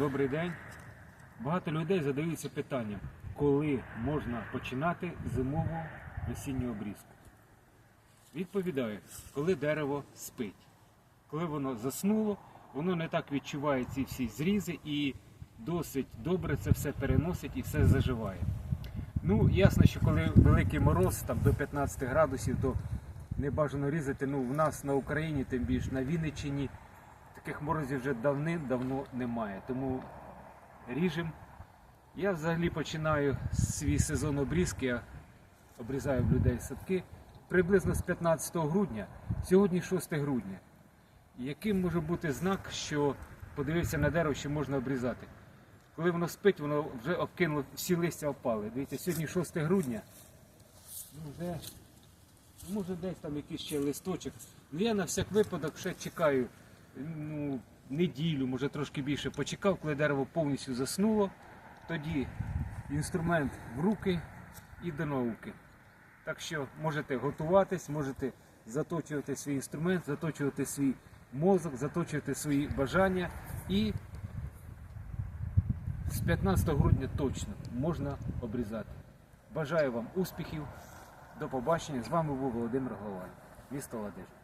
Добрий день. Багато людей задаються питанням, коли можна починати зимову весінню обрізку. Відповідаю, коли дерево спить. Коли воно заснуло, воно не так відчуває ці всі зрізи і досить добре це все переносить і все заживає. Ну, ясно, що коли великий мороз, там до 15 градусів, то не бажано різати. Ну, в нас на Україні, тим більше на Вінниччині, таких морозів вже давним-давно немає. Тому ріжемо. Я взагалі починаю свій сезон обрізки, я обрізаю в людей садки приблизно з 15 грудня, сьогодні 6 грудня. Яким може бути знак, що подивився на дерево, що можна обрізати? Коли воно спить, воно вже обкинуло, всі листя опали. Дивіться, сьогодні 6 грудня. Ну, вже, може десь там якийсь ще листочок. Ну я на всяк випадок ще чекаю ну, неділю, може трошки більше почекав, коли дерево повністю заснуло. Тоді інструмент в руки і до науки. Так що можете готуватись, можете заточувати свій інструмент, заточувати свій мозок, заточувати свої бажання і з 15 грудня точно можна обрізати. Бажаю вам успіхів, до побачення. З вами був Володимир Головань, місто Ладижин.